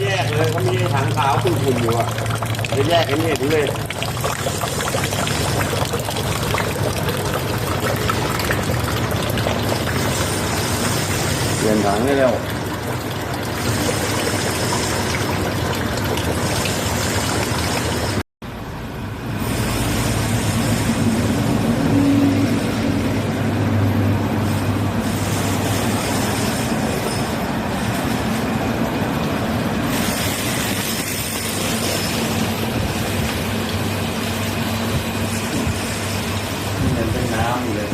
แยกเลยเขามีถังขาวคุ่มๆอยู่อะจะแยกไอ้นี่ถึงเลย เปลี่ยนถังให้เร็ว ยังเป็นน้ำอยู่เลย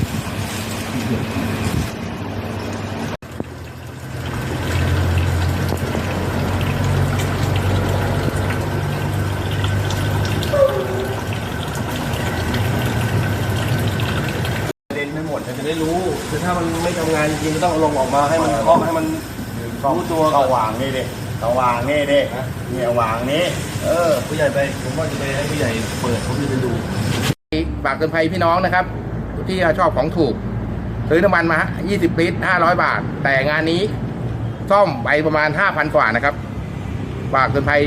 เด่นไม่หมดจะได้รู้ คือถ้ามันไม่ทำงานจริงๆก็ต้องเอาลงออกมาให้มันเคาะให้มันรู้ตัวก่อนก็วางนี่ดิก็วางนี่ดิเนี่ยวางนี้เออ ผู้ใหญ่ไปผมว่าจะไปให้ผู้ใหญ่เปิดผมจะไปดู ฝากเตือนภัยพี่น้องนะครับ ที่ชอบของถูก ซื้อน้ำมันมา 20 ลิตร 500 บาท แต่งานนี้ซ่อมไปประมาณ 5,000 กว่านะครับ ฝากเตือนภัย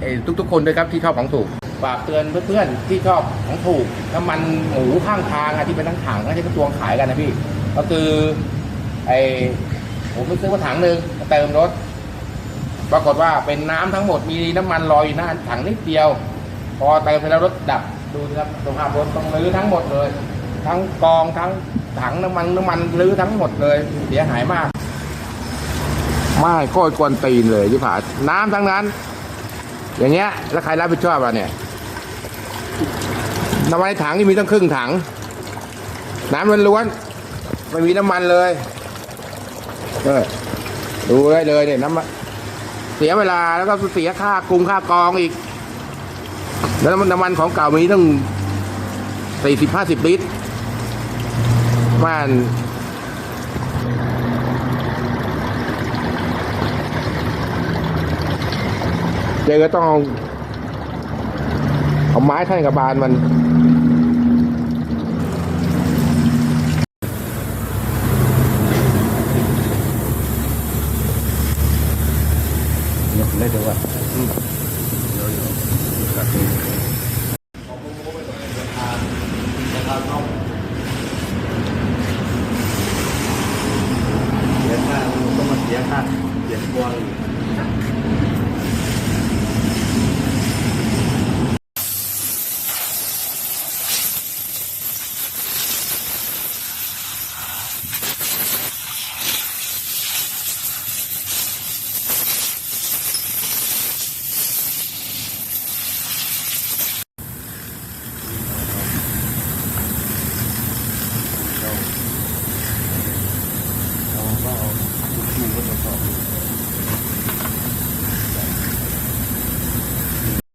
เอ่อทุกๆ คนด้วยครับที่ชอบของถูก ฝากเตือนเพื่อนๆที่ชอบของถูกน้ำมันหมูข้างทางอะที่เป็นทั้งถังที่เขาตวงขายกันนะพี่ ก็คือไอผมไปซื้อมาถังหนึ่งมาเติมรถ ปรากฏว่าเป็นน้ำทั้งหมดมีน้ำมันลอยอยู่หน้าถังนิดเดียว พอเติมไปแล้วรถดับดูสิครับสภาพรถต้องรื้อทั้งหมดเลย ทั้งกองทั้งถังน้ำมันน้ำมันรื้อทั้งหมดเลยเสียหายมาก ไม่โคตรกวนตีนเลยที่ผ่านน้ำทั้งนั้น อย่างเงี้ยแล้วใครรับผิดชอบอะเนี่ย น้ำมันในถังที่มีตั้งครึ่งถัง น้ำล้วนๆไม่มีน้ำมันเลยเออดูได้เลยเนี่ยน้ำมันเสียเวลาแล้วก็เสียค่ากรุงค่ากองอีก แล้วน้ำมันของเก่ามีตั้งสี่สิบห้าสิบลิตรบ้านเจอก็ต้องเอาเอาไม้ท่านกับบานมัน ได้ดูว่าเสียค่าต้องมาเสียค่าเสียนตัวอีก